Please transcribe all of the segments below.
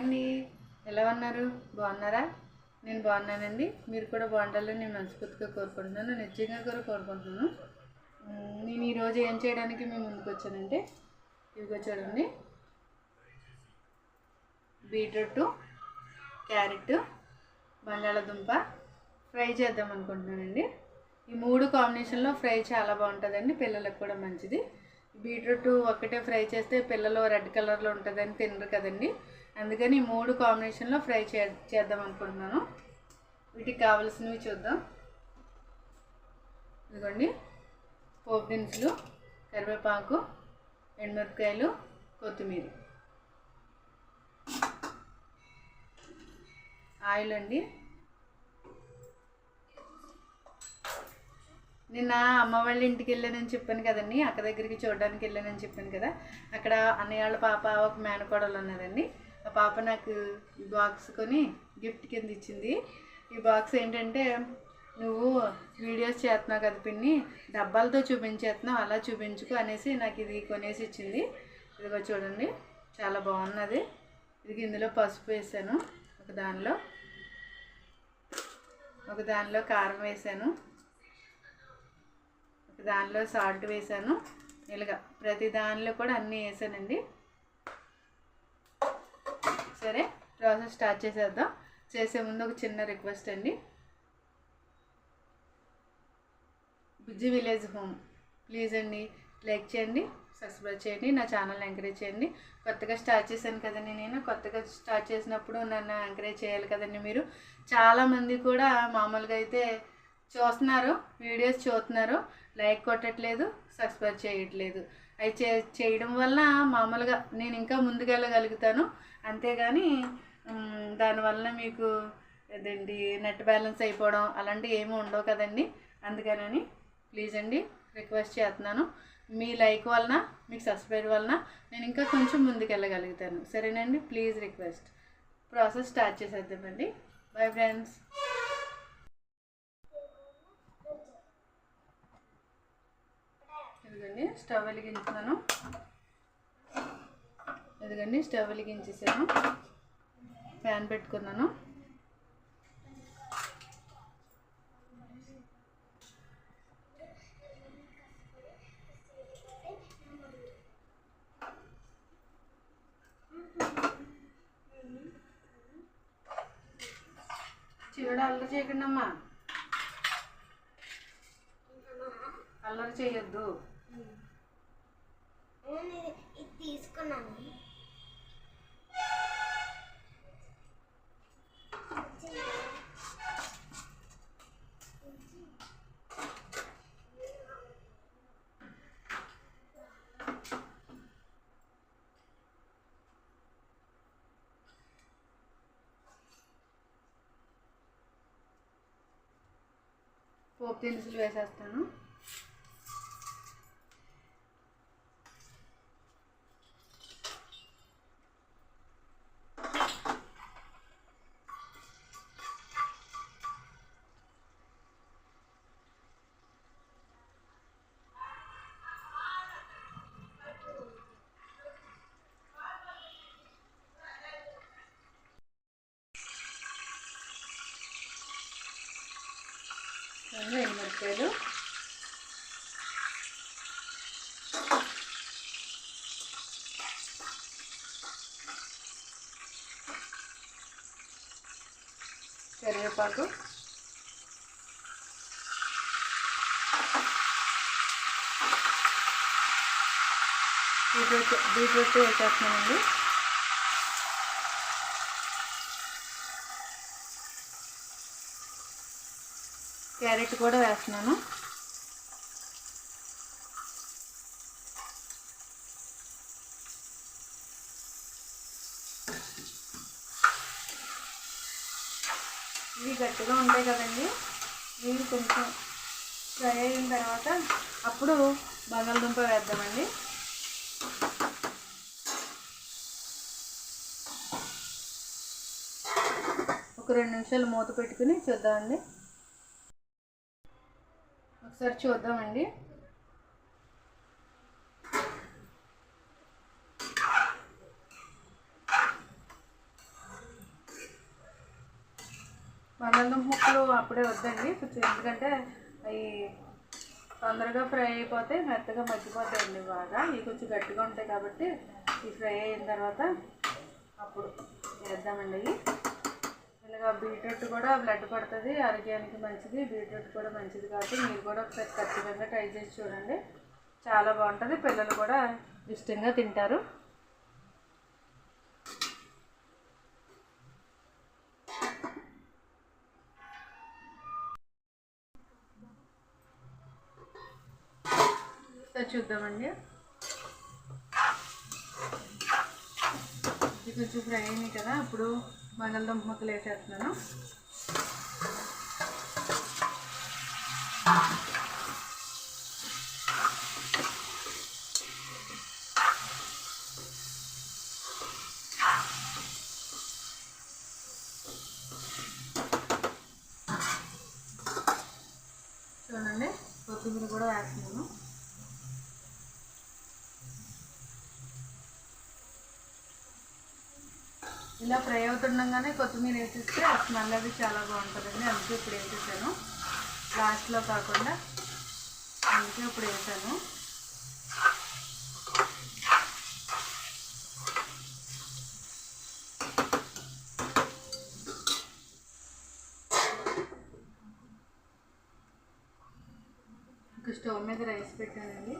అండి. ఎలా ఉన్నారు? బాగున్నారా? నేను బాగున్నానండి. మీరు కూడా బాగుండాలని నేను మనస్ఫూర్తిగా కోరుకుంటున్నాను. నిజంగా కూడా కోరుకుంటున్నాను. నేను ఈరోజు ఏం చేయడానికి మేము ముందుకు వచ్చానంటే ఇదిగో చూడండి. బీట్రూట్ క్యారెట్ బంగాళదుంప ఫ్రై చేద్దాం అనుకుంటున్నానండి. ఈ మూడు కాంబినేషన్లో ఫ్రై చాలా బాగుంటుందండి. పిల్లలకు కూడా మంచిది. బీట్రూట్ ఒక్కటే ఫ్రై చేస్తే పిల్లలు రెడ్ కలర్లో ఉంటుందని తినరు కదండి. అందుకని ఈ మూడు కాంబినేషన్లో ఫ్రై చే చేద్దాం అనుకుంటున్నాను. వీటికి కావలసినవి చూద్దాం. ఇదిగోండి. పోపు దినుసులు కరివేపాకు ఎండుమిరపకాయలు కొత్తిమీర. ఆయిల్ అండి. నిన్న అమ్మ వాళ్ళ ఇంటికి వెళ్ళానని చెప్పాను కదండి. అక్క దగ్గరికి చూడడానికి వెళ్ళానని చెప్పాను కదా. అక్కడ అన్నయ్య వాళ్ళ పాప ఒక మేనకోడలు ఉన్నదండి. ఆ పాప నాకు ఈ బాక్స్ కొని గిఫ్ట్ కింద ఇచ్చింది. ఈ బాక్స్ ఏంటంటే నువ్వు వీడియోస్ చేస్తున్నావు కదా పిన్ని డబ్బాలతో చూపించేస్తున్నావు అలా చూపించుకో అనేసి నాకు ఇది కొనేసి ఇచ్చింది. ఇదిగో చూడండి చాలా బాగున్నది. ఇది ఇందులో పసుపు వేసాను ఒక దానిలో. ఒక దానిలో కారం వేసాను. ఒక దానిలో సాల్ట్ వేసాను. ఇలాగ ప్రతి దానిలో కూడా అన్నీ వేసానండి. సరే ప్రాసెస్ స్టార్ట్ చేసేద్దాం. చేసే ముందు ఒక చిన్న రిక్వెస్ట్ అండి. Bujji village home. ప్లీజ్ అండి లైక్ చేయండి సబ్స్క్రైబ్ చేయండి నా ఛానల్ని ఎంకరేజ్ చేయండి. కొత్తగా స్టార్ట్ చేశాను కదండి నేను. కొత్తగా స్టార్ట్ చేసినప్పుడు నన్ను ఎంకరేజ్ చేయాలి కదండి మీరు. చాలామంది కూడా మామూలుగా అయితే చూస్తున్నారు వీడియోస్ చూస్తున్నారు. లైక్ కొట్టట్లేదు సబ్స్క్రైబ్ చేయట్లేదు. అవి చే చేయడం వల్ల మామూలుగా నేను ఇంకా ముందుకెళ్ళగలుగుతాను. అంతేగాని దానివల్ల మీకు అదండి నెట్ బ్యాలెన్స్ అయిపోవడం అలాంటివి ఏమీ ఉండవు కదండి. అందుకనని ప్లీజ్ అండి రిక్వెస్ట్ చేస్తున్నాను. మీ లైక్ వలన మీకు సబ్స్క్రైబ్ వలన నేను ఇంకా కొంచెం ముందుకెళ్ళగలుగుతాను. సరేనండి please request. Process start చేసేద్దామండి. Bye friends. ఇదిగండి స్టవ్ వెలిగించాను ఇదిగండి స్టవ్ వెలిగించేసాను. ప్యాన్ పెట్టుకున్నాను. చిన్నడు అల్లరి చేయకండి అమ్మా అల్లరి చేయొద్దు. నేను ఇది తీసుకున్నాను పోపు దినుసులు వేసేస్తాను. రెండు ఎండుమిరపకాయలు కరివేపాకు. బీట్రూట్ బీట్రూట్ వేసేస్తున్నామండి క్యారెట్ కూడా వేస్తున్నాను. ఇవి గట్టిగా ఉంటాయి కదండి. ఇవి కొంచెం ఫ్రై అయిన తర్వాత అప్పుడు బంగాళదుంప వేద్దామండి. ఒక రెండు నిమిషాలు మూత పెట్టుకుని చూద్దామండి. ఒకసారి చూద్దామండి. బంగాళదుంప ముక్కలు అప్పుడే వద్దండి. కొంచెం ఎందుకంటే అవి తొందరగా ఫ్రై అయిపోతే మెత్తగా మగ్గిపోతాయండి బాగా. ఇవి కొంచెం గట్టిగా ఉంటాయి కాబట్టి ఈ ఫ్రై అయిన తర్వాత అప్పుడు వేద్దామండి. ఇలాగా బీట్రూట్ కూడా బ్లడ్ పడుతుంది ఆరోగ్యానికి మంచిది బీట్రూట్ కూడా మంచిది కాబట్టి మీరు కూడా ఒకసారి ఖచ్చితంగా ట్రై చేసి చూడండి. చాలా బాగుంటుంది పిల్లలు కూడా ఇష్టంగా తింటారు. చూద్దామండి. ఇది కొంచెం ఫ్రై అయినాయి కదా ఇప్పుడు బంగాళదుంప ముక్కలు వేసేస్తున్నాను చూడండి కొత్తిమీర కూడా వేస్తున్నాను ఇలా ఫ్రై అవుతుండగానే కొత్తిమీర వేసిస్తే ఆ స్మెల్ అది చాలా బాగుంటుందండి. అందుకే ఇప్పుడు వేసేసాను. లాస్ట్లో కాకుండా అందుకే ఇప్పుడు వేసాను. స్టవ్ మీద రైస్ పెట్టానండి.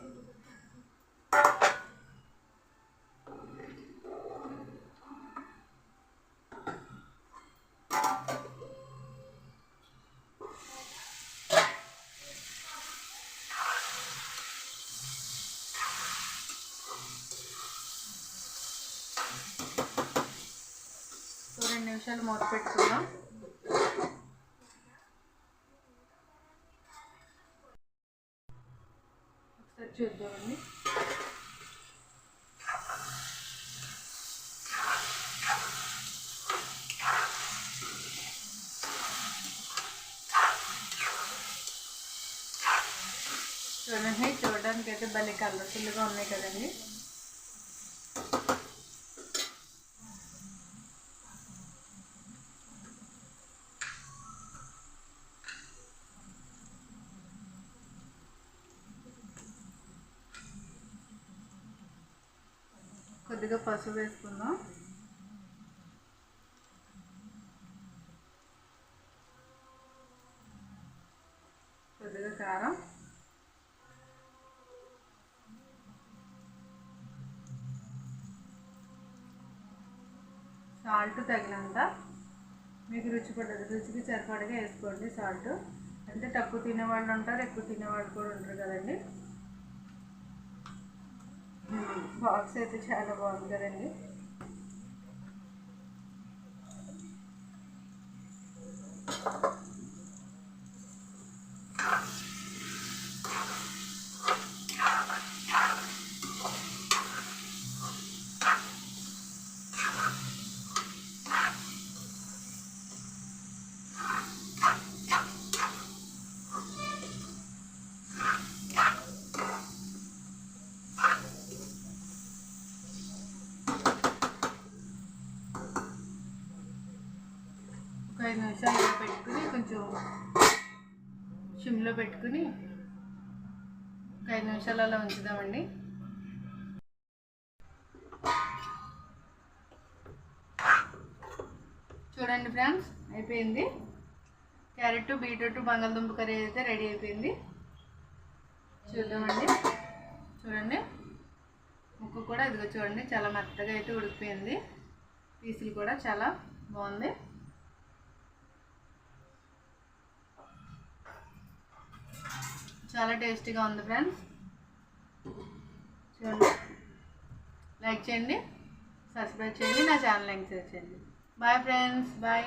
సో నిమిషాలు మూత పెట్టుకుందాం. ఒకసారి చూద్దామండి చూడండి చూడడానికి అయితే భలే కలర్ఫుల్గా ఉన్నాయి కదండి. కొద్దిగా పసుపు వేసుకుందాం. కొద్దిగా కారం. సాల్ట్ తగినంత. మీకు రుచి పడదు రుచికి సరిపడగా వేసుకోండి సాల్ట్. అంటే తక్కువ తినేవాళ్ళు ఉంటారు ఎక్కువ తినేవాళ్ళు కూడా ఉంటారు కదండి. బాక్స్ అయితే చాలా బాగుంది కదండి. ఒక ఐదు నిమిషాలు పెట్టుకుని కొంచెం సిమ్లో పెట్టుకుని ఒక ఐదు నిమిషాలు అలా ఉంచుదామండి. చూడండి ఫ్రెండ్స్ అయిపోయింది. క్యారెట్ బీట్రూట్ బంగాళదుంప కర్రీ అయితే రెడీ అయిపోయింది. చూద్దామండి. చూడండి. ముక్క కూడా ఇదిగో చూడండి చాలా మెత్తగా అయితే ఉడికిపోయింది. పీసులు కూడా చాలా బాగుంది. చాలా టేస్టీగా ఉంది ఫ్రెండ్స్. చూడండి. లైక్ చేయండి సబ్స్క్రైబ్ చేయండి నా ఛానల్ ఎంకరేజ్ చేయండి. Bye friends bye.